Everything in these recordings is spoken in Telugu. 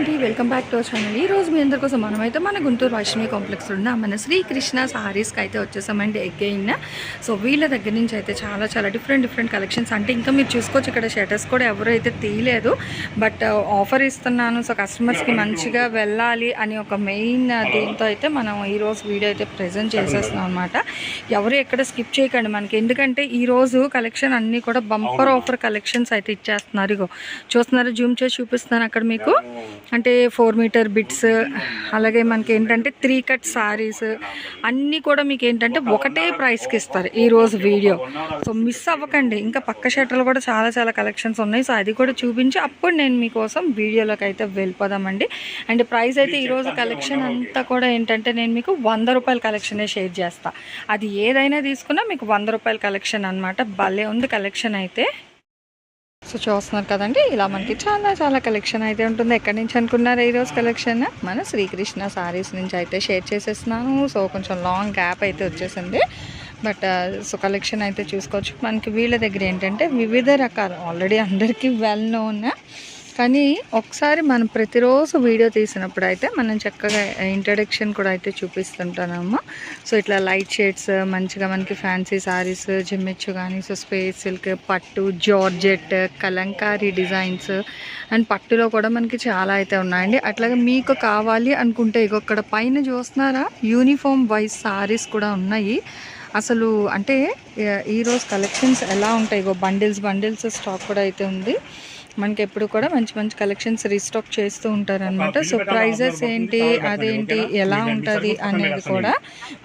అండి. Welcome back to our channel ఈ రోజు మీ అందరి కోసం మనమైతే మన గుంటూరు వైష్ణవి కాంప్లెక్స్ ఉన్న. మన శ్రీకృష్ణ సారీస్కి అయితే వచ్చేసామండి అగైన్ సో వీళ్ళ దగ్గర నుంచి అయితే చాలా చాలా డిఫరెంట్ డిఫరెంట్ కలెక్షన్స్ అంటే ఇంకా మీరు చూసుకోవచ్చు ఇక్కడ షటర్స్ కూడా ఎవరు అయితే తీయలేదు. బట్ ఆఫర్ ఇస్తున్నాను. సో కస్టమర్స్కి మంచిగా వెళ్ళాలి అని ఒక మెయిన్ దీంతో అయితే మనం ఈరోజు వీడియో అయితే ప్రజెంట్ చేసేస్తున్నాం అనమాట ఎవరు ఎక్కడ స్కిప్ చేయకండి మనకి. ఎందుకంటే ఈ రోజు కలెక్షన్ అన్నీ కూడా బంపర్ ఆఫర్ కలెక్షన్స్ అయితే ఇచ్చేస్తున్నారు. ఇగో చూస్తున్నారు? జూమ్ చేసి చూపిస్తున్నాను అక్కడ మీకు. అంటే ఫోర్ మీటర్ బిట్స్ అలాగే మనకి ఏంటంటే త్రీ కట్ సారీస్ అన్నీ కూడా మీకు ఏంటంటే ఒకటే ప్రైస్కి ఇస్తారు ఈరోజు వీడియో. సో మిస్ అవ్వకండి. ఇంకా పక్క షర్టర్లు కూడా చాలా చాలా కలెక్షన్స్ ఉన్నాయి. సో అది కూడా చూపించి అప్పుడు నేను మీకోసం వీడియోలోకి అయితే వెళ్ళిపోదామండి. అండ్ ప్రైస్ అయితే ఈరోజు కలెక్షన్ అంతా కూడా ఏంటంటే నేను మీకు వంద రూపాయల కలెక్షనే షేర్ చేస్తాను అది ఏదైనా తీసుకున్నా మీకు వంద రూపాయల కలెక్షన్ అనమాట భలే ఉంది కలెక్షన్ అయితే. సో చూస్తున్నారు కదండి. ఇలా మనకి చాలా చాలా కలెక్షన్ అయితే ఉంటుంది. ఎక్కడి నుంచి అనుకున్నారు ఈరోజు కలెక్షన్ మన శ్రీకృష్ణ సారీస్ నుంచి అయితే షేర్ చేసేస్తున్నాను. సో కొంచెం లాంగ్ గ్యాప్ అయితే వచ్చేసింది. బట్ సో కలెక్షన్ అయితే చూసుకోవచ్చు. మనకి వీళ్ళ దగ్గర ఏంటంటే వివిధ రకాలు. ఆల్రెడీ అందరికీ వెల్ నోన్ కానీ ఒకసారి మనం ప్రతిరోజు వీడియో తీసినప్పుడు అయితే మనం చక్కగా ఇంట్రడక్షన్ కూడా అయితే చూపిస్తుంటానమ్మ. సో ఇట్లా లైట్ షేడ్స్ మంచిగా మనకి ఫ్యాన్సీ సారీస్ జిమ్మిచ్చు కానీ సో స్పేస్ సిల్క్ పట్టు జార్జెట్ కలంకారీ డిజైన్స్ అండ్ పట్టులో కూడా మనకి చాలా అయితే ఉన్నాయండి. అట్లాగే మీకు కావాలి అనుకుంటే ఇగో ఇక్కడ పైన చూస్తున్నారా? యూనిఫామ్ వైజ్ సారీస్ కూడా ఉన్నాయి. అసలు అంటే ఈరోజు కలెక్షన్స్ ఎలా ఉంటాయి? ఇగో బండిల్స్ బండిల్స్ స్టాక్ కూడా అయితే ఉంది. మనకి ఎప్పుడు కూడా మంచి మంచి కలెక్షన్స్ రీస్టాక్ చేస్తూ ఉంటారనమాట సో ప్రైజెస్ ఏంటి అదేంటి ఎలా ఉంటుంది అనేది కూడా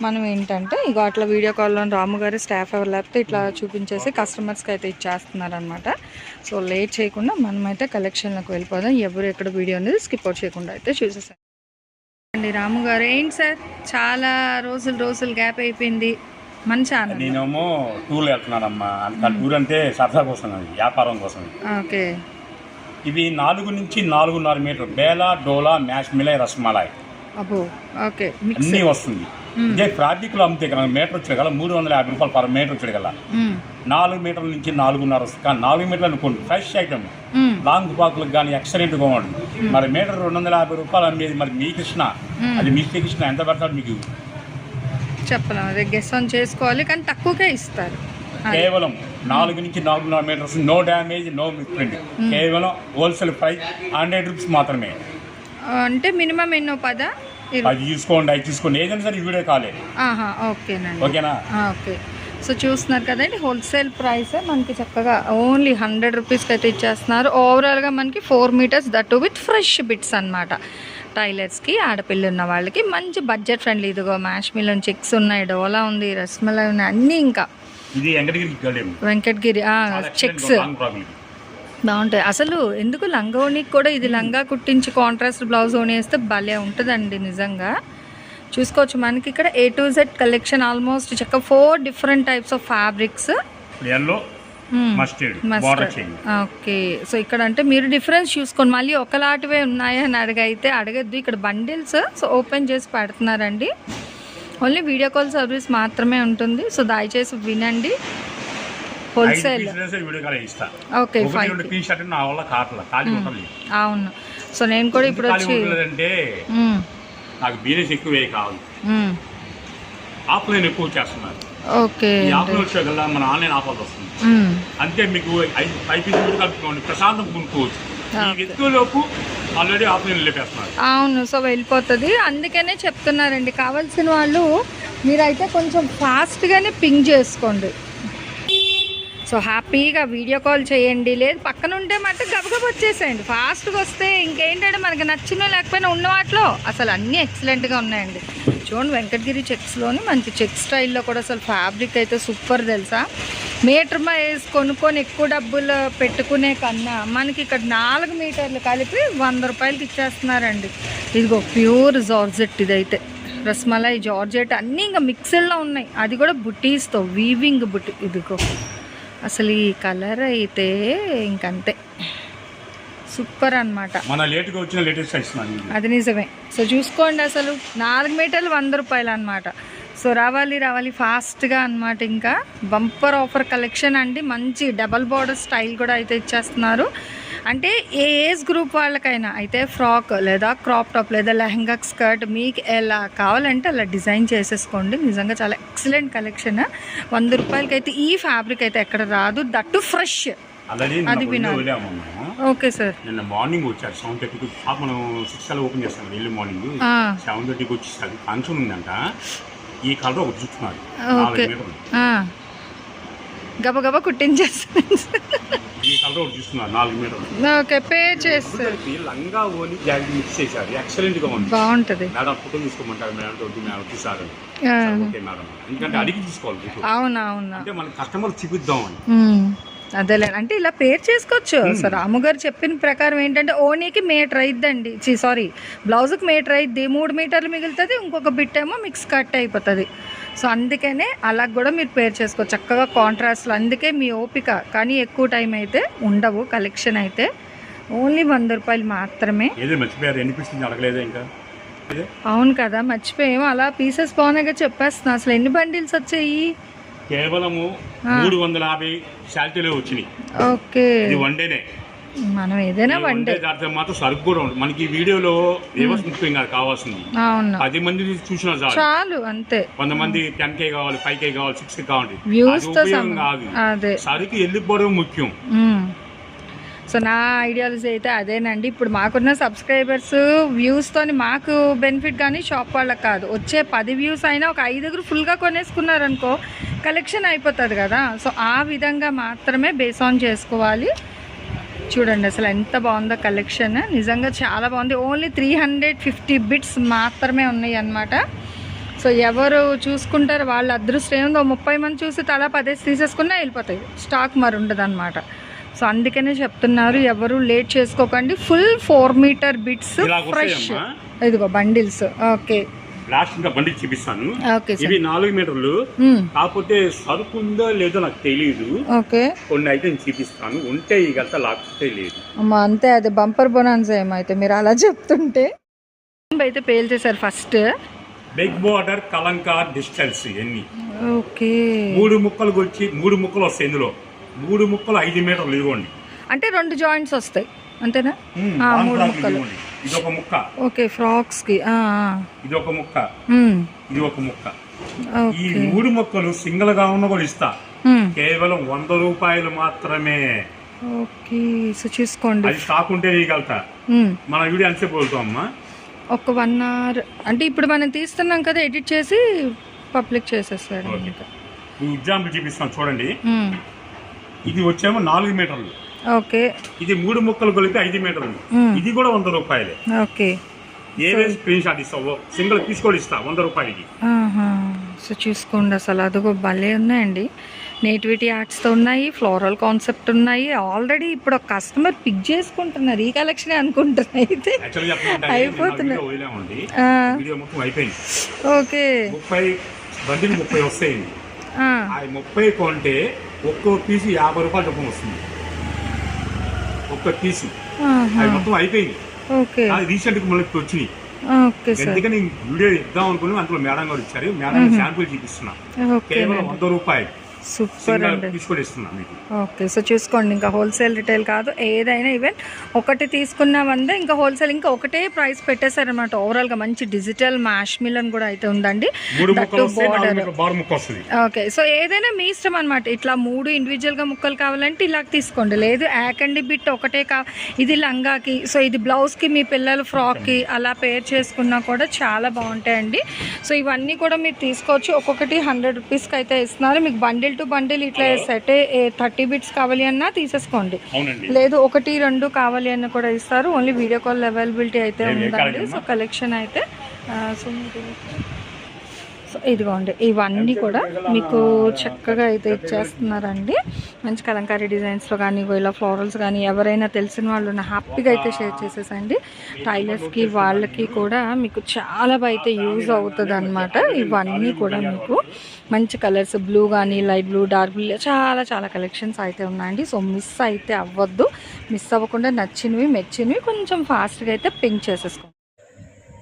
మనం ఏంటంటే ఇక అట్లా వీడియో కాల్లో రాము గారి స్టాఫ్ ఎవరు లేకపోతే ఇట్లా చూపించేసి కస్టమర్స్కి అయితే ఇచ్చేస్తున్నారనమాట సో లేట్ చేయకుండా మనమైతే కలెక్షన్లకు వెళ్ళిపోదాం. ఎవరు ఎక్కడ వీడియో అనేది స్కిప్ అవుట్ చేయకుండా అయితే చూసేసాం అండి రాము గారు ఏంటి సార్? చాలా రోజులు రోజులు గ్యాప్ అయిపోయింది. మన ఛానల్. నేనేమో టూర్ వెళ్తున్నానమ్మా. టూర్ అంటే సరదా కోసం వ్యాపారం కోసం. ఓకే. ఇవి నాలుగు నుంచి నాలుగున్నర మీటర్. బేలా డోలా మ్యాష్ మిలై రసమలాయ్. ఓకే మిక్స్ అన్నీ వస్తుంది. ఇదే ఫ్యాబ్రిక్లో అమ్మితే కదా మీటర్ వచ్చాడు కదా మూడు వందల యాభై రూపాయలు పర్ మీటర్ వచ్చాడు కదా నాలుగు మీటర్ల నుంచి నాలుగున్నర వస్తుంది. కానీ నాలుగు మీటర్లు అనుకోండి ఫ్రెష్ ఐటమ్ లాంగ్ పాకులకు కానీ ఎక్సలెంట్గా ఉంటుంది మరి మీటర్ రెండు వందల యాభై రూపాయలు అమ్మేది మరి మీ కృష్ణ. అది మీ కృష్ణ ఎంత పెడతాడు మీకు? చెప్పలేం అదే గెస్ ఆన్ చేసుకోవాలి కానీ తక్కువకే ఇస్తారు. కేవలం నాలుగు నుంచి నాలుగున్నర meters no damage no misprint కేవలం హోల్సేల్ ప్రైస్ హండ్రెడ్ రూపీస్ మాత్రమే. అంటే మినిమం ఎన్నో పద? అది తీసుకోండి అది తీసుకోండి ఏదైనా సరే వీడియో కాలే. ఆహా ఓకేనండి. ఓకేనా? ఓకే. సో చూస్తున్నారు కదండి హోల్సేల్ ప్రైస్ మనకి చక్కగా ఓన్లీ హండ్రెడ్ రూపీస్కి అయితే ఇచ్చేస్తున్నారు. ఓవరాల్గా మనకి four meters that with fresh bits అనమాట టైలర్స్కి ఆడపిల్ల ఉన్న వాళ్ళకి మంచి బడ్జెట్ ఫ్రెండ్లీ ఇదిగో మ్యాష్ మిలన్ చిక్స్ ఉన్నాయి డోలా ఉంది రస్మలై ఉన్నాయి అన్నీ ఇంకా. ఇది వెంకటగిరి గడేం వెంకటగిరి చెక్స్. బాగుంటాయి. అసలు ఎందుకు లంగావోణికి కూడా ఇది లంగా కుట్టించి కాంట్రాస్ట్ బ్లౌజ్ వేస్తే భలే ఉంటుందండి నిజంగా. చూసుకోవచ్చు మనకి ఇక్కడ A to Z collection almost చక్క four different types of fabrics yellow okay so ఇక్కడ అంటే మీరు డిఫరెన్స్ చూసుకోండి. మళ్ళీ ఒకలాంటివే ఉన్నాయి అని అడిగైతే అడగద్దు. ఇక్కడ బండిల్స్ సో ఓపెన్ చేసి పెడుతున్నారండి. ఓన్లీ వీడియో కాల్ సర్వీస్ మాత్రమే ఉంటుంది. సో దయచేసి వినండి. హోల్సేల్ ఓకే ఉంటుంది. అవును. సో నేను కూడా ఇప్పుడు వచ్చి మ్మ్. నాకు బిజినెస్ ఎక్కువే కావాలి. ఆఫ్లైన్ ఎక్కువ చేస్తున్నారు. ఓకే ఆఫ్లైన్ వచ్చేకల్లా మన ఆన్లైన్ ఆఫర్లు వస్తుంది. అంతే మీకు ఐదు ఫైవ్ పీస్ వీడియో కలుపుకోండి. ప్రశాంతం కొనుక్కోవచ్చు. ఈ వ్యక్తులకు ఆల్రెడీ ఆఫ్లైన్ లేపేస్తున్నారు అవును సో వెళ్ళిపోతుంది. అందుకనే చెప్తున్నారండి కావాల్సిన వాళ్ళు మీరైతే కొంచెం ఫాస్ట్గానే పింగ్ చేసుకోండి. సో హ్యాపీగా వీడియో కాల్ చేయండి లేదు పక్కన ఉంటే మాత్రం గబగబ వచ్చేసేయండి. ఫాస్ట్గా వస్తే ఇంకేంటంటే మనకి నచ్చిన లేకపోయినా ఉన్న వాటిలో అసలు అన్నీ ఎక్సలెంట్గా ఉన్నాయండి. చూడండి వెంకటగిరి చెక్స్లోని మంచి చెక్ స్టైల్లో కూడా అసలు ఫ్యాబ్రిక్ అయితే సూపర్ తెలుసా? మీటర్ వేసి కొనుక్కొని ఎక్కువ డబ్బులు పెట్టుకునే కన్నా మనకి ఇక్కడ నాలుగు మీటర్లు కలిపి వంద రూపాయలకి ఇచ్చేస్తున్నారండి. ఇదిగో ప్యూర్ జార్జెట్ ఇదైతే. రస్మలై జార్జెట్ అన్నీ ఇంకా మిక్సెడ్లో ఉన్నాయి. అది కూడా బుటీస్తో వీవింగ్ బుట్టి ఇదిగో. అసలు ఈ కలర్ అయితే ఇంకంతే. సూపర్ అన్నమాట. మన లేట్గా వచ్చిన లేటెస్ట్ సైజ్ అది నిజమే. సో చూసుకోండి అసలు నాలుగు మీటర్లు వంద రూపాయలు అనమాట సో రావాలి రావాలి ఫాస్ట్గా అన్నమాట ఇంకా. బంపర్ ఆఫర్ కలెక్షన్ అండి. మంచి డబల్ బార్డర్ స్టైల్ కూడా అయితే ఇచ్చేస్తున్నారు. అంటే ఏ ఏజ్ గ్రూప్ వాళ్ళకైనా అయితే ఫ్రాక్ లేదా క్రాప్ టాప్ లేదా లెహంగా స్కర్ట్ మీకు ఎలా కావాలంటే అలా డిజైన్ చేసేసుకోండి. నిజంగా చాలా ఎక్సలెంట్ కలెక్షన్. వంద రూపాయలకి అయితే ఈ ఫ్యాబ్రిక్ అయితే ఎక్కడ రాదు. That fresh. అది వినాలి. Okay sir. నిన్న మార్నింగ్ వచ్చారు. సెవెన్ థర్టీకి మనం సిక్స్ అలా ఓపెన్ చేస్తాం ఎర్లీ మార్నింగ్. సెవెన్ థర్టీకి ఫంక్షన్ ఉందంట. ఈ కలర్ ఒకటి చూస్తున్నారు ఓకే. గబగబా కుట్టించేస్తాను. ఈ కలర్ ఒకటి చూస్తున్నారు నాలుగు మీటర్లు. ఓకే పే చేస్తారు లంగా ఓని జాకెట్ మిక్స్ చేశారు. ఎక్సలెంట్గా ఉంది. బాగుంటుంది. మేడం ఫోటో తీసుకోమంటారు మేడం వద్దు మేడం తీసారు. Okay madam. ఎందుకంటే అడిగి తీసుకోవాలి ఫోటో. అవునా అవునా అంటే మన కస్టమర్ చూపిద్దాం అని. అదేలే. అంటే ఇలా పేర్ చేసుకోవచ్చు. సో రాము గారు చెప్పిన ప్రకారం ఏంటంటే ఓనీకి మీటర్ అయిద్దండి సారీ బ్లౌజ్కి మీటర్ అయిద్ది మూడు మీటర్లు మిగులుతుంది ఇంకొక బిట్ ఏమో మిక్స్ కట్ అయిపోతుంది. సో అందుకనే అలా కూడా మీరు పేర్ చేసుకోవచ్చు. చక్కగా కాంట్రాస్ట్లు అందుకే మీ ఓపిక. కానీ ఎక్కువ టైం అయితే ఉండవు. కలెక్షన్ అయితే ఓన్లీ వంద రూపాయలు మాత్రమే. అవును కదా మర్చిపోయాము. అలా పీసెస్ బాగున్నాయిగా చెప్పేస్తున్నా. అసలు ఎన్ని బండిల్స్ వచ్చాయి? కేవలము మూడు వందల యాభై శాలిటీలో వచ్చినాయి. ఓకే. ఇది వన్ డేనే. మనం ఏదైనా వన్ డే. దాంట్లో మాత్రం సరుకు కూడా ఉంది మనకి వీడియోలో ముఖ్యం కాదు కావాల్సింది. పది మంది చూసినా చాలు. చాలు అంతే. కొంతమంది టెన్ కే కావాలి ఫైవ్ కే కావాలి సిక్స్ కే కావాలి. వ్యూస్ కాదు. సరుకు వెళ్ళిపోవడం ముఖ్యం. సో నా ఐడియాలజీ అయితే అదేనండి. ఇప్పుడు మాకున్న సబ్స్క్రైబర్స్ వ్యూస్తోని మాకు బెనిఫిట్ కానీ షాప్ వాళ్ళకి కాదు. వచ్చే పది వ్యూస్ అయినా ఒక ఐదుగురు ఫుల్గా కొనేసుకున్నారనుకో కలెక్షన్ అయిపోతుంది కదా. సో ఆ విధంగా మాత్రమే బేస్ ఆన్ చేసుకోవాలి. చూడండి అసలు ఎంత బాగుందో కలెక్షన్ నిజంగా చాలా బాగుంది. Only three hundred fifty bits మాత్రమే ఉన్నాయి అన్నమాట సో ఎవరు చూసుకుంటారు వాళ్ళ అదృష్టం ఏందో ముప్పై మంది చూసి తలా పదేసి తీసేసుకున్నా వెళ్ళిపోతాయి. స్టాక్ మరి ఉండదు సో అందుకనే చెప్తున్నారు ఎవరు లేట్ చేసుకోకండి. Full four meter bits fresh? ఇదిగో బండిల్స్. ఓకే. లాస్ట్ ఇంకా బండి చూపిస్తాను. ఇవి నాలుగు మీటర్లు. కాకపోతే సరుకు ఉందో లేదో నాకు తెలియదు ఓకే. కొన్ని అయితే నేను చూపిస్తాను. ఉంటే ఇగల్తా లేకపోతే లేదు. అమ్మా అంతే అది బంపర్ బొనాన్సా ఏమైతే మీరు అలా చెప్తుంటే. అయితే పేల్చేశారు first big border Kalamkari distance ఎన్ని? ఓకే. మూడు ముక్కలు వచ్చి మూడు ముక్కలు వస్తాయి ఇందులో. మూడు ముక్కలు ఐదు మీటర్లు ఇదిగోండి అంటే రెండు జాయింట్స్ వస్తాయి. అంతేనా? మూడు ముక్కలు. ఇది ఒక ముక్క. ఓకే ఫ్రాక్స్కి. ఇది ఒక ముక్క. ఇది ఒక ముక్క. ఈ మూడు ముక్కలు సింగిల్గా ఉన్న కూడా ఇస్తా. కేవలం వంద రూపాయలు మాత్రమే. ఓకే సో చూసుకోండి. అది స్టాక్ ఉంటే మ్మ్. మన వీడియో అంతే అమ్మా? ఒక వన్ అవర్. అంటే ఇప్పుడు మనం తీస్తున్నాం కదా ఎడిట్ చేసి పబ్లిక్ చేసేస్తాడు ఎగ్జాంపుల్ చూపిస్తాను చూడండి. ఇది వచ్చేమో నాలుగు మీటర్లు. ఓకే. ఇది మూడు ముక్కలు కలిపి ఐదు మీటర్లు. ఇది కూడా వంద రూపాయలే. ఓకే. ఏవే స్క్రీన్ షాట్ ఇస్తావో? సింగిల్ పీస్ కూడా ఇస్తా వంద రూపాయలకి. సో చూసుకోండి అసలు అదిగో భలే ఉన్నాయండి. నేటివిటీ ఆర్ట్స్తో ఉన్నాయి ఫ్లోరల్ కాన్సెప్ట్ ఉన్నాయి. ఆల్రెడీ ఇప్పుడు ఒక కస్టమర్ పిక్ చేసుకుంటున్నారు ఈ కలెక్షన్ అనుకుంటున్నారు అయితే. అయిపోతున్నాయి. ఓకే. ముప్పై బండిలు ముప్పై వస్తాయండి. ముప్పై కొంటే ఒక్కో పీసు యాభై రూపాయలు చొప్పున వస్తుంది. ఆహా. అది మొత్తం అయిపోయింది. అది రీసెంట్గా మళ్ళీ వచ్చినాయి. ఎందుకని వీడియో ఇద్దాం అనుకుని అందులో మేడం గారు ఇచ్చారు. మేడం శాంపుల్ చూపిస్తున్నా. కేవలం వంద రూపాయలు. సూపర్ అండి. ఓకే సో చూసుకోండి ఇంకా హోల్సేల్ రిటైల్ కాదు ఏదైనా ఈవెన్ ఒకటి తీసుకున్నా వంద ఇంకా హోల్సేల్ ఇంకా ఒకటే ప్రైస్ పెట్టేశారనమాట ఓవరాల్గా మంచి డిజిటల్ మ్యాష్ మిలన్ కూడా అయితే ఉందండి. మూడు దట్టు ముక్కలు వస్తాయి నాలుగు border. ముక్కలు బారు ముక్క వస్తుంది. ఓకే సో ఏదైనా మీ ఇష్టం అనమాట ఇట్లా మూడు ఇండివిజువల్గా ముక్కలు కావాలంటే ఇలా తీసుకోండి. లేదు యాకండి బిట్ ఒకటే కా ఇది లంగాకి సో ఇది బ్లౌజ్కి మీ పిల్లల ఫ్రాక్కి అలా పేర్ చేసుకున్నా కూడా చాలా బాగుంటాయండి. సో ఇవన్నీ కూడా మీరు తీసుకోవచ్చు. ఒక్కొక్కటి హండ్రెడ్ రూపీస్కి అయితే ఇస్తున్నారు. మీకు బండిల్ బండిల్ టు బండిల్ ఇట్లా సెట్ థర్టీ బిట్స్ కావాలి అన్నా తీసేసుకోండి. లేదు ఒకటి రెండు కావాలి అన్న కూడా ఇస్తారు. ఓన్లీ వీడియో కాల్ అవైలబిలిటీ అయితే ఉందండి? సో కలెక్షన్ అయితే సో సో ఇదిగోండి ఇవన్నీ కూడా మీకు చక్కగా అయితే ఇచ్చేస్తున్నారండి. మంచి కలంకారీ డిజైన్స్లో కానీ ఇలా ఫ్లోరల్స్ కానీ ఎవరైనా తెలిసిన వాళ్ళు ఉన్న హ్యాపీగా అయితే షేర్ చేసేసండి. టైలర్స్కి వాళ్ళకి కూడా మీకు చాలా అయితే యూజ్ అవుతుంది అనమాట ఇవన్నీ కూడా మీకు మంచి కలర్స్ బ్లూ కానీ లైట్ బ్లూ డార్క్ బ్లూ చాలా చాలా కలెక్షన్స్ అయితే ఉన్నాయండి. సో మిస్ అయితే అవ్వద్దు. మిస్ అవ్వకుండా నచ్చినవి మెచ్చినవి కొంచెం ఫాస్ట్గా అయితే పింక్ చేసేసుకోండి.